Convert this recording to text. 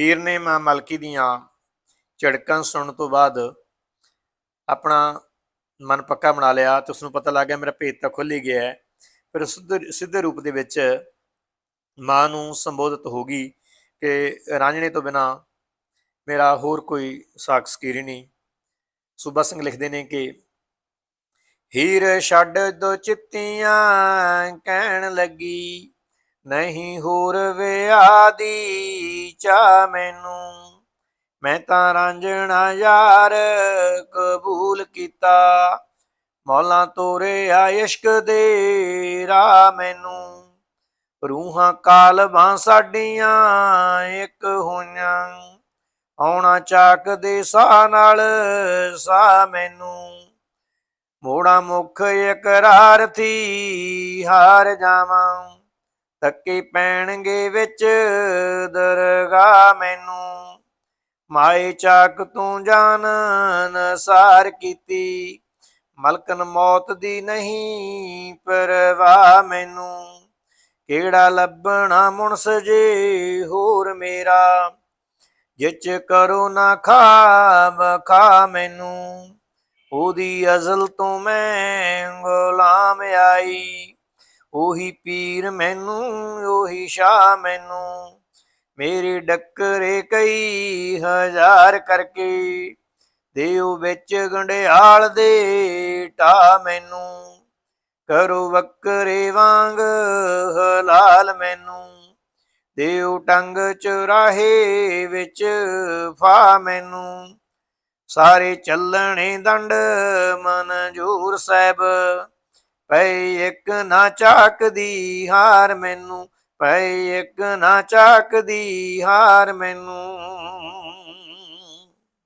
ਹੀਰ ਨੇ ਮਾਂ ਮਲਕੀ ਦੀਆਂ ਝੜਕਾਂ ਸੁਣਨ ਤੋਂ ਬਾਅਦ ਆਪਣਾ ਮਨ ਪੱਕਾ ਬਣਾ ਲਿਆ ਤੇ ਉਸਨੂੰ ਪਤਾ ਲੱਗ ਗਿਆ ਮੇਰਾ ਭੇਤ ਤਾਂ ਖੁੱਲ ਹੀ ਗਿਆ ਹੈ। ਫਿਰ ਸਿੱਧੇ ਸਿੱਧੇ ਰੂਪ ਦੇ ਵਿੱਚ ਮਾਂ ਨੂੰ ਸੰਬੋਧਿਤ ਹੋ ਗਈ ਕਿ ਰਾਂਝਣੇ ਤੋਂ ਬਿਨਾ ਮੇਰਾ ਹੋਰ ਕੋਈ ਸਾਖ ਸਕੀਰੀ ਨਹੀਂ। ਸੂਬਾ ਸਿੰਘ ਲਿਖਦੇ ਨੇ ਕਿ ਹੀਰ ਛੱਡ ਦੋ ਚਿੱਤੀਆਂ, ਕਹਿਣ ਲੱਗੀ, ਨਹੀਂ ਹੋਰ ਵਿਆਹ ਦੀ ਚਾ ਮੈਨੂੰ। ਮੈਂ ਤਾਂ ਰਾਂਝਣਾ ਯਾਰ, ਕਬੂਲ ਕੀਤਾ। ਮੌਲਾ ਤੋਰੇ ਆ ਇਸ਼ਕ ਦੇ ਰਾਹ ਮੈਨੂੰ। ਰੂਹਾਂ ਕਾਲਬਾਂ ਸਾਡੀਆਂ ਇੱਕ ਹੋਈਆਂ। ਆਉਣਾ ਚਾਕ ਦੇ ਸਾਹ ਨਾਲ ਸਾਹ ਮੈਨੂੰ। ਮੋੜਾ ਮੁਖ ਇਕਰਾਰ ਥੀ ਹਾਰ ਜਾਵਾਂ। ਧੱਕੇ ਪੈਣਗੇ ਵਿੱਚ ਦਰਗਾ ਮੈਨੂੰ। ਮਾਏ ਚਾਕ ਤੂੰ ਜਾਨ ਨਸਾਰ ਕੀਤੀ। ਮਲਕਨ ਮੌਤ ਦੀ ਨਹੀਂ ਪਰਵਾਹ ਮੈਨੂੰ। ਕਿਹੜਾ ਲੱਭਣਾ ਮੁਨਸ ਜੇ ਹੋਰ ਮੇਰਾ। ਜਿਚ ਕਰੋ ਨਾ ਖਾਬ, ਖਾ ਮੈਨੂੰ। ਉਹਦੀ ਅਜ਼ਲ ਤੋਂ ਮੈਂ ਗੁਲਾਮ ਆਈ। ਉਹੀ ਪੀਰ ਮੈਨੂੰ, ਉਹੀ ਸ਼ਾਹ ਮੈਨੂੰ। ਮੇਰੇ ਡੱਕਰੇ ਕਈ ਹਜ਼ਾਰ ਕਰਕੇ ਦੇਉ ਵਿੱਚ ਗੰਡਿਆਲ ਦੇ ਟਾ ਮੈਨੂੰ। ਕਰੋ ਵਕਰੇ ਵਾਂਗ ਹਲਾਲ ਮੈਨੂੰ। ਦੇਉ ਟੰਗ ਚੁਰਾਹੇ ਵਿੱਚ ਫਾ ਮੈਨੂੰ। ਸਾਰੇ ਚੱਲਣੇ ਦੰਡ ਮਨਜੂਰ ਸਾਹਿਬ। ਪਈ ਇੱਕ ਨਾ ਚਾਕਦੀ ਹਾਰ ਮੈਨੂੰ ਪਈ ਇੱਕ ਨਾ ਚਾਕਦੀ ਹਾਰ ਮੈਨੂੰ।